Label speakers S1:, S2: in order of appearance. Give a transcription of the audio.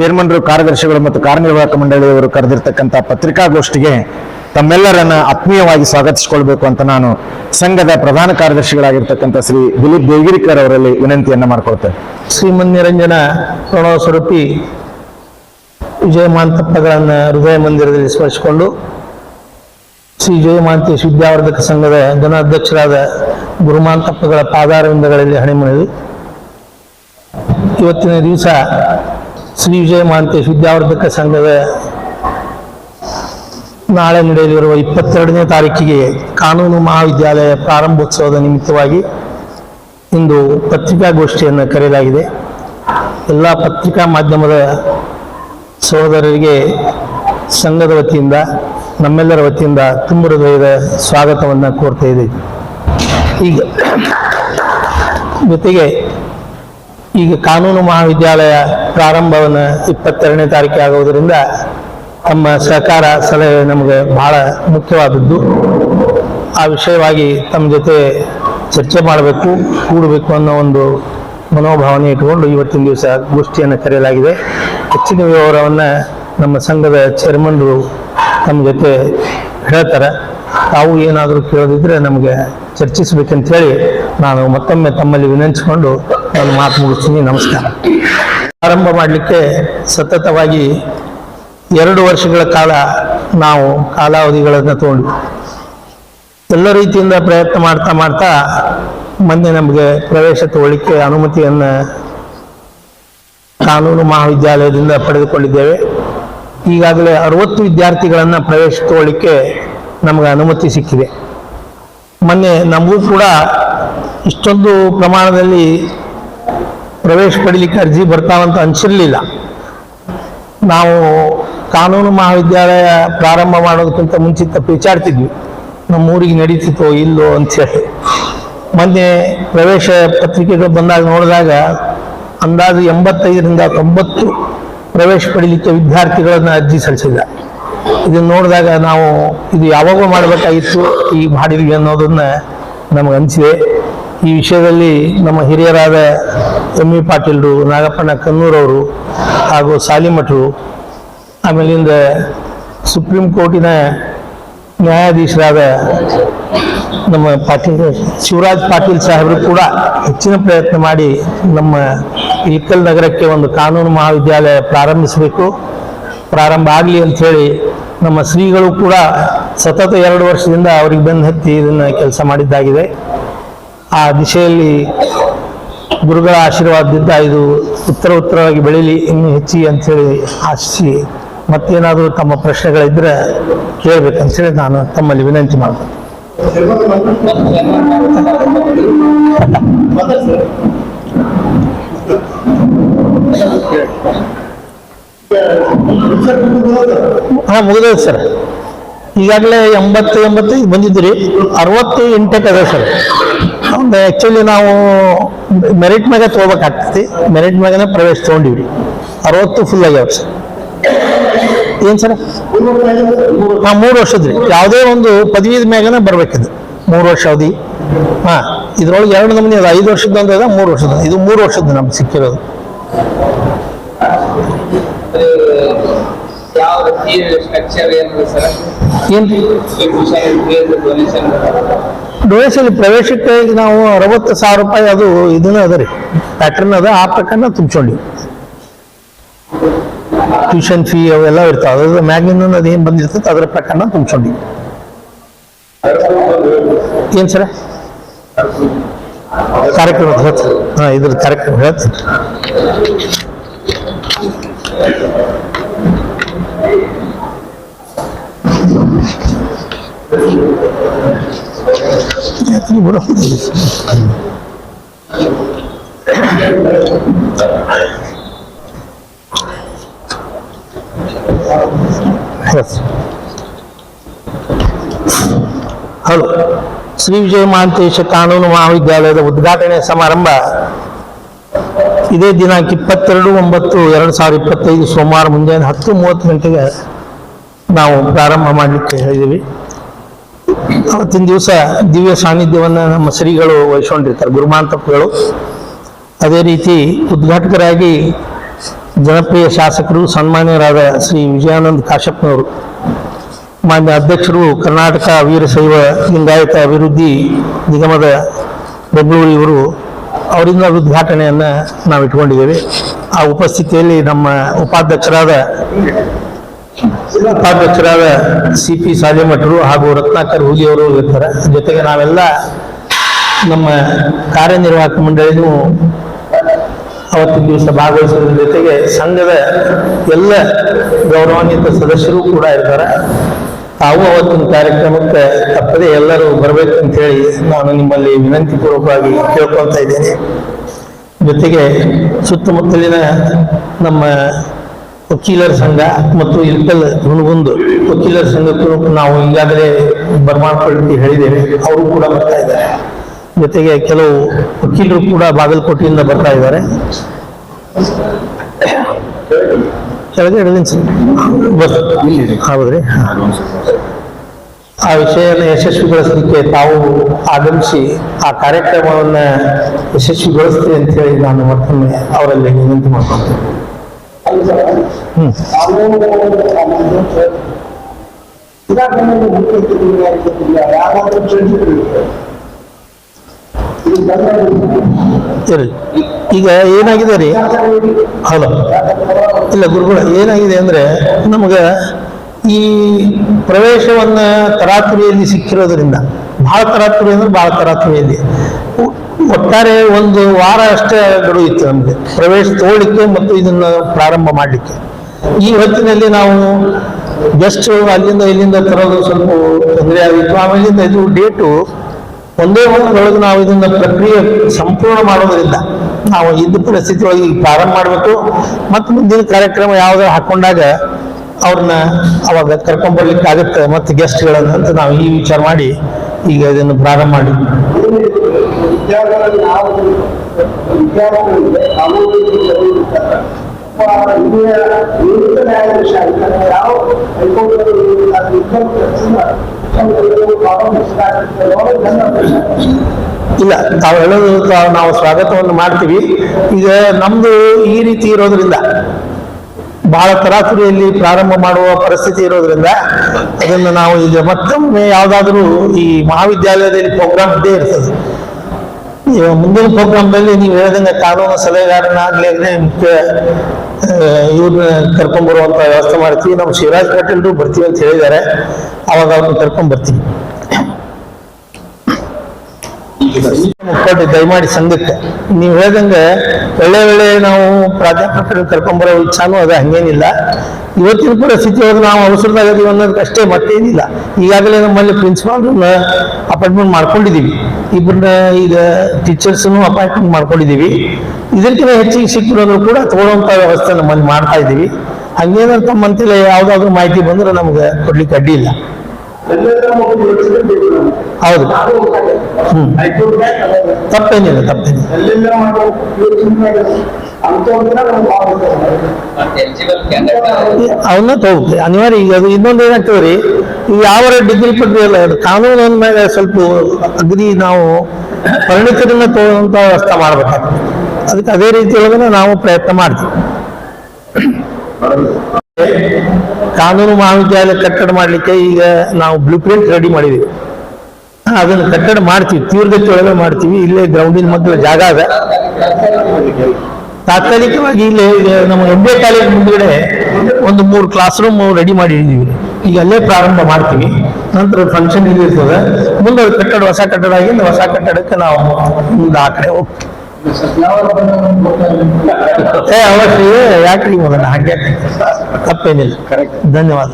S1: ಚೇರ್ಮನ್ರು, ಕಾರ್ಯದರ್ಶಿಗಳು ಮತ್ತು ಕಾರ್ಯನಿರ್ವಾಹಕ ಮಂಡಳಿಯವರು ಕರೆದಿರ್ತಕ್ಕಂಥ ಪತ್ರಿಕಾಗೋಷ್ಠಿಗೆ ತಮ್ಮೆಲ್ಲರನ್ನ ಆತ್ಮೀಯವಾಗಿ ಸ್ವಾಗತಿಸಿಕೊಳ್ಬೇಕು ಅಂತ ನಾನು ಸಂಘದ ಪ್ರಧಾನ ಕಾರ್ಯದರ್ಶಿಗಳಾಗಿರ್ತಕ್ಕಂಥ ಶ್ರೀ ದಿಲೀಪ್ ದೇವಿರಿಕರ್ ಅವರಲ್ಲಿ ವಿನಂತಿಯನ್ನ ಮಾಡ್ಕೊಳ್ತೇನೆ.
S2: ಶ್ರೀಮನ್ ನಿರಂಜನ ಪ್ರಣವ ಸ್ವರೂಪಿ ವಿಜಯ ಮಾಂತಪ್ಪಗಳನ್ನು ಹೃದಯ ಮಂದಿರದಲ್ಲಿ ಸ್ಮರಿಸಿಕೊಂಡು ಶ್ರೀ ಜಯಮಾಂತೇಶ್ ವಿದ್ಯಾವರ್ಧಕ ಸಂಘದ ಜನಾಧ್ಯಕ್ಷರಾದ ಗುರುಮಾಂತಪ್ಪಗಳ ಪಾದಾರವಿಂದಗಳಲ್ಲಿ ಹಣಿಮಣಿದು ಇವತ್ತಿನ ದಿವಸ ಶ್ರೀ ವಿಜಯ ಮಹಾಂತೇಶ್ ವಿದ್ಯಾವರ್ಧಕ ಸಂಘದ ನಾಳೆ ನಡೆಯಲಿರುವ ಇಪ್ಪತ್ತೆರಡನೇ ತಾರೀಕಿಗೆ ಕಾನೂನು ಮಹಾವಿದ್ಯಾಲಯ ಪ್ರಾರಂಭೋತ್ಸವದ ನಿಮಿತ್ತವಾಗಿ ಇಂದು ಪತ್ರಿಕಾಗೋಷ್ಠಿಯನ್ನು ಕರೆಯಲಾಗಿದೆ. ಎಲ್ಲ ಪತ್ರಿಕಾ ಮಾಧ್ಯಮದ ಸಹೋದರರಿಗೆ, ಸಂಘದ ವತಿಯಿಂದ, ನಮ್ಮೆಲ್ಲರ ವತಿಯಿಂದ ತುಂಬ ಹೃದಯದ ಸ್ವಾಗತವನ್ನು ಕೋರ್ತಾ ಇದ್ದೀವಿ. ಈಗ ಜೊತೆಗೆ ಈಗ ಕಾನೂನು ಮಹಾವಿದ್ಯಾಲಯ ಪ್ರಾರಂಭವನ್ನು ಇಪ್ಪತ್ತೆರಡನೇ ತಾರೀಕು ಆಗುವುದರಿಂದ ತಮ್ಮ ಸಹಕಾರ ಸಲಹೆ ನಮಗೆ ಬಹಳ ಮುಖ್ಯವಾದದ್ದು. ಆ ವಿಷಯವಾಗಿ ತಮ್ಮ ಜೊತೆ ಚರ್ಚೆ ಮಾಡಬೇಕು, ಕೂಡಬೇಕು ಅನ್ನೋ ಒಂದು ಮನೋಭಾವನೆ ಇಟ್ಟುಕೊಂಡು ಇವತ್ತಿನ ದಿವಸ ಗೋಷ್ಠಿಯನ್ನು ಕರೆಯಲಾಗಿದೆ. ಹೆಚ್ಚಿನ ವಿವರವನ್ನು ನಮ್ಮ ಸಂಘದ ಚೇರ್ಮನ್ರು ತಮ್ಮ ಜೊತೆ ಹೇಳ್ತಾರೆ. ತಾವು ಏನಾದರೂ ಕೇಳೋದಿದ್ರೆ ನಮಗೆ ಚರ್ಚಿಸಬೇಕಂತ ಹೇಳಿ ನಾನು ಮತ್ತೊಮ್ಮೆ ತಮ್ಮಲ್ಲಿ ವಿನಂತಿಸಿಕೊಂಡು ನಾನು ಮಾತು ಮುಗಿಸ್ತೀನಿ. ನಮಸ್ಕಾರ. ಪ್ರಾರಂಭ ಮಾಡಲಿಕ್ಕೆ ಸತತವಾಗಿ ಎರಡು ವರ್ಷಗಳ ಕಾಲ ನಾವು ಕಾಲಾವಧಿಗಳನ್ನು ತಗೊಂಡ್ವಿ ಎಲ್ಲ ರೀತಿಯಿಂದ ಪ್ರಯತ್ನ ಮಾಡ್ತಾ ಮಾಡ್ತಾ ಮೊನ್ನೆ ನಮಗೆ ಪ್ರವೇಶ ತಗೊಳ್ಳಿಕ್ಕೆ ಅನುಮತಿಯನ್ನು ಕಾನೂನು ಮಹಾವಿದ್ಯಾಲಯದಿಂದ ಪಡೆದುಕೊಂಡಿದ್ದೇವೆ. ಈಗಾಗಲೇ ಅರವತ್ತು ವಿದ್ಯಾರ್ಥಿಗಳನ್ನು ಪ್ರವೇಶ ತಗೊಳ್ಳಿಕ್ಕೆ ನಮಗೆ ಅನುಮತಿ ಸಿಕ್ಕಿದೆ. ಮೊನ್ನೆ ನಮಗೂ ಕೂಡ ಇಷ್ಟೊಂದು ಪ್ರಮಾಣದಲ್ಲಿ ಪ್ರವೇಶ ಪಡೀಲಿಕ್ಕೆ ಅರ್ಜಿ ಬರ್ತಾವಂತ ಅನಿಸಿರಲಿಲ್ಲ. ನಾವು ಕಾನೂನು ಮಹಾವಿದ್ಯಾಲಯ ಪ್ರಾರಂಭ ಮಾಡೋದಕ್ಕಿಂತ ಮುಂಚಿತ ವಿಚಾರ್ತಿದ್ವಿ ನಮ್ಮ ಊರಿಗೆ ನಡೀತಿತ್ತೋ ಇಲ್ಲೋ ಅಂತೇಳಿ ಮೊನ್ನೆ ಪ್ರವೇಶ ಪತ್ರಿಕೆಗಳು ಬಂದಾಗ ನೋಡಿದಾಗ ಅಂದಾಜು ಎಂಬತ್ತೈದರಿಂದ ತೊಂಬತ್ತು ಪ್ರವೇಶ ಪಡೀಲಿಕ್ಕೆ ವಿದ್ಯಾರ್ಥಿಗಳನ್ನ ಅರ್ಜಿ ಸಲ್ಲಿಸಿದ ಇದನ್ನು ನೋಡಿದಾಗ ನಾವು ಇದು ಯಾವಾಗೋ ಮಾಡಬೇಕಾಗಿತ್ತು ಈ ಮಾಡಿದ್ವಿ ಅನ್ನೋದನ್ನ ನಮಗೆ ಅನಿಸಿದೆ. ಈ ವಿಷಯದಲ್ಲಿ ನಮ್ಮ ಹಿರಿಯರಾದ ಎಂ ಪಾಟೀಲ್ರು, ನಾಗಪ್ಪಣ್ಣ ಕನ್ನೂರವರು ಹಾಗೂ ಸಾಲಿಮಠರು, ಆಮೇಲಿಂದ ಸುಪ್ರೀಂ ಕೋರ್ಟಿನ ನ್ಯಾಯಾಧೀಶರಾದ ನಮ್ಮ ಪಾಟೀಲ್, ಶಿವರಾಜ್ ಪಾಟೀಲ್ ಸಾಹೇಬರು ಕೂಡ ಹೆಚ್ಚಿನ ಪ್ರಯತ್ನ ಮಾಡಿ ನಮ್ಮ ಇಕ್ಕಲ್ ನಗರಕ್ಕೆ ಒಂದು ಕಾನೂನು ಮಹಾವಿದ್ಯಾಲಯ ಪ್ರಾರಂಭಿಸಬೇಕು. ಪ್ರಾರಂಭ ಆಗಲಿ ಅಂಥೇಳಿ ನಮ್ಮ ಶ್ರೀಗಳು ಕೂಡ ಸತತ ಎರಡು ವರ್ಷದಿಂದ ಅವರಿಗೆ ಬೆನ್ನು ಹತ್ತಿ ಇದನ್ನು ಕೆಲಸ ಮಾಡಿದ್ದಾಗಿದೆ. ಆ ದಿಶೆಯಲ್ಲಿ ಗುರುಗಳ ಆಶೀರ್ವಾದದಿಂದ ಇದು ಉತ್ತರ ಉತ್ತರವಾಗಿ ಬೆಳೀಲಿ, ಇನ್ನೂ ಹೆಚ್ಚಿ ಅಂಥೇಳಿ ಆಶಿಸಿ ಮತ್ತೇನಾದರೂ ತಮ್ಮ ಪ್ರಶ್ನೆಗಳಿದ್ದರೆ ಕೇಳಬೇಕಂತೇಳಿ ನಾನು ತಮ್ಮಲ್ಲಿ ವಿನಂತಿ ಮಾಡ್ತೇನೆ. ಹಾಂ ಮುಗಿದೋದು ಸರ್. ಈಗಾಗಲೇ ಎಂಬತ್ತು ಎಂಬತ್ತೈದು ಬಂದಿದ್ದೀರಿ. ಅರವತ್ತು ಎಂಟಕ್ಕೆ ಅದ ಸರ್. ಒಂದು ಆ್ಯಕ್ಚುಲಿ ನಾವು ಮೆರಿಟ್ ಮ್ಯಾಗೆ ತೊಗೋಬೇಕಾಗ್ತೈತಿ. ಮೆರಿಟ್ ಮ್ಯಾಗನೇ ಪ್ರವೇಶ ತೊಗೊಂಡಿವ್ರಿ ಅರವತ್ತು ಫುಲ್ ಆಗ್ಯಾವ ಸರ್. ಏನು ಸರ್? ಹಾಂ ಮೂರು ರೀ ಯಾವುದೇ ಒಂದು ಪದವಿದ ಮ್ಯಾಗನೇ ಬರ್ಬೇಕಿದು. ಮೂರು ವರ್ಷ ಅವಧಿ. ಹಾಂ ಇದ್ರೊಳಗೆ ಎರಡು ನಮೂನಿ ಅದ. ಐದು ವರ್ಷದ ಒಂದು ಅದ ಮೂರು ವರ್ಷದ ಇದು ಮೂರು ವರ್ಷದ ನಮ್ಗೆ ಸಿಕ್ಕಿರೋದು. ಏನು
S3: ಡೊನೇಷನ್
S2: ಪ್ರವೇಶಕ್ಕೆ ನಾವು ಅರವತ್ತು ಸಾವಿರ ರೂಪಾಯಿ ಅದು ಇದನ್ನ ಅದ ರೀ. ಪ್ಯಾಟ್ರನ್ ಅದ, ಆ ಪ್ರಕಾರ ತುಂಬಿಸ್ಕೊಂಡಿ ಟ್ಯೂಷನ್ ಫೀ ಅವೆಲ್ಲ ಇರ್ತಾವೆ ಅದ್ರ ಮ್ಯಾಗಿನ ಅದು ಏನು ಬಂದಿರ್ತದೆ ಅದರ ಪ್ರಕಾರ ತುಂಬಿಸ್ಕೊಂಡಿ ಏನು ಸರ? ಕಾರ್ಯಕ್ರಮ ಹಾಂ ಇದ್ರ ಕಾರ್ಯಕ್ರಮ ಹೇಳ್ತೀನಿ Thank Yes. Hello. Shri Vijaya Mahantesha ಕಾನೂನು ಮಹಾವಿದ್ಯಾಲಯದ ಉದ್ಘಾಟನೆ ಸಮಾರಂಭ ಇದೇ ದಿನಾಂಕ ಇಪ್ಪತ್ತೆರಡು, ಒಂಬತ್ತು, ಎರಡು ಸಾವಿರದ ಇಪ್ಪತ್ತೈದು ಸೋಮವಾರ ಮುಂಜಾನೆ ಹತ್ತು ಮೂವತ್ತು ಗಂಟೆಗೆ ನಾವು ಪ್ರಾರಂಭ ಮಾಡಲಿಕ್ಕೆ ಹೇಳಿದ್ದೀವಿ. ಅವತ್ತಿನ ದಿವಸ ದಿವ್ಯ ಸಾನ್ನಿಧ್ಯವನ್ನು ನಮ್ಮ ಶ್ರೀಗಳು ವಹಿಸ್ಕೊಂಡಿರ್ತಾರೆ, ಗುರುಮಾಂತಪ್ಪಗಳು. ಅದೇ ರೀತಿ ಉದ್ಘಾಟಕರಾಗಿ ಜನಪ್ರಿಯ ಶಾಸಕರು, ಸನ್ಮಾನ್ಯರಾದ ಶ್ರೀ ವಿಜಯಾನಂದ್ ಕಾಶಪ್ಪನವರು ಮಾನ್ಯ ಅಧ್ಯಕ್ಷರು, ಕರ್ನಾಟಕ ವೀರಶೈವ ಲಿಂಗಾಯತ ಅಭಿವೃದ್ಧಿ ನಿಗಮದ ಬೆಂಗಳೂರು ಇವರು ಅವರಿಂದ ಉದ್ಘಾಟನೆಯನ್ನು ನಾವು ಇಟ್ಕೊಂಡಿದ್ದೇವೆ ಆ ಉಪಸ್ಥಿತಿಯಲ್ಲಿ ನಮ್ಮ ಉಪಾಧ್ಯಕ್ಷರಾದ ಉಪಾಧ್ಯಕ್ಷರಾದ ಸಿ ಪಿ ಸಾಲಿಮಠರು ಹಾಗೂ ರತ್ನಾಕರ್ ಹುಲಿಯವರು ಇರ್ತಾರೆ. ಜೊತೆಗೆ ನಾವೆಲ್ಲ ನಮ್ಮ ಕಾರ್ಯನಿರ್ವಾಹಕ ಮಂಡಳಿನೂ ಅವತ್ತಿನ ದಿವಸ ಭಾಗವಹಿಸೋದ್ರ ಜೊತೆಗೆ ಸಂಘದ ಎಲ್ಲ ಗೌರವಾನ್ವಿತ ಸದಸ್ಯರು ಕೂಡ ಇರ್ತಾರೆ. ತಾವು ಅವತ್ತಿನ ಕಾರ್ಯಕ್ರಮಕ್ಕೆ ತಪ್ಪದೆ ಎಲ್ಲರೂ ಬರಬೇಕು ಅಂತ ಹೇಳಿ ನಾನು ನಿಮ್ಮಲ್ಲಿ ವಿನಂತಿ ಪೂರ್ವಕವಾಗಿ ಕೇಳ್ಕೊಳ್ತಾ ಇದ್ದೇನೆ. ಜೊತೆಗೆ ಸುತ್ತಮುತ್ತಲಿನ ನಮ್ಮ ವಕೀಲರ ಸಂಘ ಮತ್ತು ಇಲ್ಕಲ್ ಹುಣಗುಂದು ವಕೀಲರ ಸಂಘಕ್ಕೂ ನಾವು ಈಗಾಗಲೇ ಬರ್ಮಾಡ್ಕೊಳ್ಳಿ ಹೇಳಿದ್ದೇವೆ. ಅವರು ಕೂಡ ಬರ್ತಾ ಇದ್ದಾರೆ. ಜೊತೆಗೆ ಕೆಲವು ವಕೀಲರು ಕೂಡ ಬಾಗಲಕೋಟೆಯಿಂದ ಬರ್ತಾ ಇದ್ದಾರೆ. ಕೆಳಗೆ ಹೇಳಿದ್ದೀನಿ ಸರ್. ಬಸ್. ಹೌದ್ರಿ? ಆ ವಿಷಯನ ಯಶಸ್ವಿಗೊಳಿಸಲಿಕ್ಕೆ ತಾವು ಆಗಮಿಸಿ ಆ ಕಾರ್ಯಕ್ರಮವನ್ನು ಯಶಸ್ವಿಗೊಳಿಸ್ತೀವಿ ಅಂತ ಹೇಳಿ ನಾನು ಮತ್ತೊಮ್ಮೆ ಅವರಲ್ಲಿ ವಿನಂತಿ ಮಾಡ್ಕೊಳ್ತೇನೆ. ಈಗ ಏನಾಗಿದೆ ರೀ? ಹಲೋ. ಇಲ್ಲ ಗುರುಗಳ, ಏನಾಗಿದೆ ಅಂದ್ರೆ ನಮಗ ಈ ಪ್ರವೇಶವನ್ನ ತರಾತುರಿಯಲ್ಲಿ ಸಿಕ್ಕಿರೋದ್ರಿಂದ ಬಹಳ ತರಾತುರಿ ಅಂದ್ರೆ ಬಹಳ ತರಾತುರಿಯಲ್ಲಿ. ಒಟ್ಟಾರೆ ಒಂದು ವಾರ ಅಷ್ಟೇ ಗಡುವು ಇತ್ತು ನಮಗೆ. ಪ್ರವೇಶ ತಗೊಳ್ಳಿಕ್ಕೆ ಮತ್ತು ಇದನ್ನ ಪ್ರಾರಂಭ ಮಾಡಲಿಕ್ಕೆ. ಈ ಹೊತ್ತಿನಲ್ಲಿ ನಾವು ಜಸ್ಟ್ ಅಲ್ಲಿಂದ ಇಲ್ಲಿಂದ ತರೋದು ಸ್ವಲ್ಪ ತೊಂದರೆ ಆಗಿತ್ತು. ಆಮೇಲಿಂದ ಇದು ಡೇಟು ಒಂದೇ ಒಂದರೊಳಗೆ ನಾವು ಇದನ್ನ ಪ್ರಕ್ರಿಯೆ ಸಂಪೂರ್ಣ ಮಾಡೋದ್ರಿಂದ ನಾವು ಇದ್ದ ಪರಿಸ್ಥಿತಿ ಒಳಗೆ ಈಗ ಪ್ರಾರಂಭ ಮಾಡಬೇಕು. ಮತ್ತು ಮುಂದಿನ ಕಾರ್ಯಕ್ರಮ ಯಾವುದೇ ಹಾಕೊಂಡಾಗ ಅವ್ರನ್ನ ಅವಾಗ ಕರ್ಕೊಂಡ್ಬರ್ಲಿಕ್ಕೆ ಆಗುತ್ತೆ ಮತ್ತು ಗೆಸ್ಟ್ಗಳನ್ನು ಅಂತ ನಾವು ಈ ವಿಚಾರ ಮಾಡಿ ಈಗ ಇದನ್ನು ಪ್ರಾರಂಭ ಮಾಡಿ.
S4: ನಾವು
S2: ಇಲ್ಲ, ತಾವು ಹೇಳೋದು ನಾವು ಸ್ವಾಗತವನ್ನು ಮಾಡ್ತೀವಿ. ಈಗ ನಮ್ದು ಈ ರೀತಿ ಇರೋದ್ರಿಂದ, ಬಹಳ ತರಾತುರಿಯಲ್ಲಿ ಪ್ರಾರಂಭ ಮಾಡುವ ಪರಿಸ್ಥಿತಿ ಇರೋದ್ರಿಂದ, ಅದನ್ನು ನಾವು ಈಗ ಮತ್ತೊಮ್ಮೆ ಯಾವುದಾದ್ರೂ ಈ ಮಹಾವಿದ್ಯಾಲಯದಲ್ಲಿ ಪ್ರೋಗ್ರಾಮ್ ಇದ್ದೇ ಇರ್ತದೆ. ಮುಂದಿನ ಪ್ರೋಗ್ರಾಮ್ದಲ್ಲಿ ನೀವು ಹೇಳಿದಂಗೆ ಕಾನೂನು ಸಲಹೆಗಾರನಾಗ್ಲಿ ಅಂದ್ರೆ ಮುಖ್ಯ ಇವ್ರನ್ನ ಕರ್ಕೊಂಡ್ ಬರುವಂತ ವ್ಯವಸ್ಥೆ ಮಾಡ್ತೀವಿ. ನಮ್ಮ ಶಿವರಾಜ್ ಪಾಟೀಲ್ರು ಬರ್ತೀವಿ ಅಂತ ಹೇಳಿದ್ದಾರೆ. ಅವಾಗ ಅವ್ರನ್ನ ಕರ್ಕೊಂಡ್ ಬರ್ತೀವಿ. ಕೊಟ್ಟು ದಯಮಾಡಿ ಸಂಘಕ್ಕೆ. ನೀವು ಹೇಳ್ದಂಗೆ ಒಳ್ಳೆ ಒಳ್ಳೆ ನಾವು ಪ್ರಾಧ್ಯಾಪಕರು ಕರ್ಕೊಂಡ್ಬರೋ ಇಚ್ಛಾನು ಅದ, ಹಂಗೇನಿಲ್ಲ. ಇವತ್ತಿನ ಪರಿಸ್ಥಿತಿ ಹೋದ್ರೆ ನಾವು ಅವಸರದಾಗ ಅದೀವಿ ಅನ್ನೋದಕ್ಕೆ ಅಷ್ಟೇ ಮತ್ತೇನಿಲ್ಲ. ಈಗಾಗಲೇ ನಮ್ಮಲ್ಲಿ ಪ್ರಿನ್ಸಿಪಾಲ್ರನ್ನ ಅಪಾಯಿಂಟ್ಮೆಂಟ್ ಮಾಡ್ಕೊಂಡಿದ್ದೀವಿ ಇಬ್ಬರನ್ನ ಈಗ ಟೀಚರ್ಸನ್ನು ಅಪಾಯಿಂಟ್ಮೆಂಟ್ ಮಾಡ್ಕೊಂಡಿದ್ದೀವಿ ಇದಕ್ಕಿಂತ ಹೆಚ್ಚಿಗೆ ಸಿಕ್ಕಿರೋದ್ರು ಕೂಡ ತಗೊಳ್ಳುವಂತ ವ್ಯವಸ್ಥೆ ನಮ್ಮಲ್ಲಿ ಮಾಡ್ತಾ ಇದ್ದೀವಿ ಹಂಗೇನಾದ್ರು ತಮ್ಮಂತಿಲ್ಲ ಯಾವುದಾದ್ರೂ ಮಾಹಿತಿ ಬಂದ್ರೆ ನಮ್ಗೆ ಕೊಡ್ಲಿಕ್ಕೆ ಅಡ್ಡಿ ಇಲ್ಲ. ಹೌದು. ತಪ್ಪೇನಿಲ್ಲ ತಪ್ಪೇನಿಲ್ಲ. ಅವನ್ನ ತಗೋಬೇಕು. ಅನಿವಾರ್ಯ, ಈಗ ಅದು ಇನ್ನೊಂದು ಏನಾಗ್ತದೆ ರೀ ಈಗ ಯಾವ ಡಿಗ್ರಿ ಪದವಿ ಅಲ್ಲ ಕಾನೂನು ಅಂದ್ಮೇಲೆ ಸ್ವಲ್ಪ ಅಗ್ರಿ ನಾವು ಪರಿಣಿತರನ್ನ ತಗೊಳ್ಳುವಂತ ವ್ಯವಸ್ಥೆ ಮಾಡ್ಬೇಕಾಗ್ತದೆ. ಅದಕ್ಕೆ ಅದೇ ರೀತಿ ಒಳಗನೆ ನಾವು ಪ್ರಯತ್ನ ಮಾಡ್ತೀವಿ. ಕಾನೂನು ಮಹಾವಿದ್ಯಾಲಯ ಕಟ್ಟಡ ಮಾಡ್ಲಿಕ್ಕೆ ಈಗ ನಾವು ಬ್ಲೂ ಪ್ರಿಂಟ್ ರೆಡಿ ಮಾಡಿದೀವಿ. ಅದನ್ನು ಕಟ್ಟಡ ಮಾಡ್ತೀವಿ ತೀವ್ರಗತಿ ಒಳಗೆ ಮಾಡ್ತೀವಿ. ಇಲ್ಲೇ ಗ್ರೌಂಡಿನ ಮಧ್ಯ ಜಾಗ ಅದ. ತಾತ್ಕಾಲಿಕವಾಗಿ ಇಲ್ಲಿ ನಮ್ಮ ಎಂ ಬಿ ಕಾಲೇಜ್ ಮುಂದ್ಗಡೆ ಒಂದು ಮೂರು ಕ್ಲಾಸ್ ರೂಮ್ ರೆಡಿ ಮಾಡಿದ್ದೀವಿ ಈಗ ಅಲ್ಲೇ ಪ್ರಾರಂಭ ಮಾಡ್ತೀವಿ. ನಂತರ ಫಂಕ್ಷನ್ ಇಲ್ಲಿ ಇರ್ತದೆ. ಮುಂದೆ ಕಟ್ಟಡ ಹೊಸ ಕಟ್ಟಡ ಆಗಿಂದ ಹೊಸ ಕಟ್ಟಡಕ್ಕೆ ನಾವು ಮುಂದೆ ಆ ಕಡೆ ಹೋಗ್ತೀವಿ. ಏ ಅವಶ್ಯ ಯಾಕ್ರಿ ಮೊದಲ? ಹಾಗೆ ತಪ್ಪೇನಿಲ್ಲ. ಧನ್ಯವಾದ.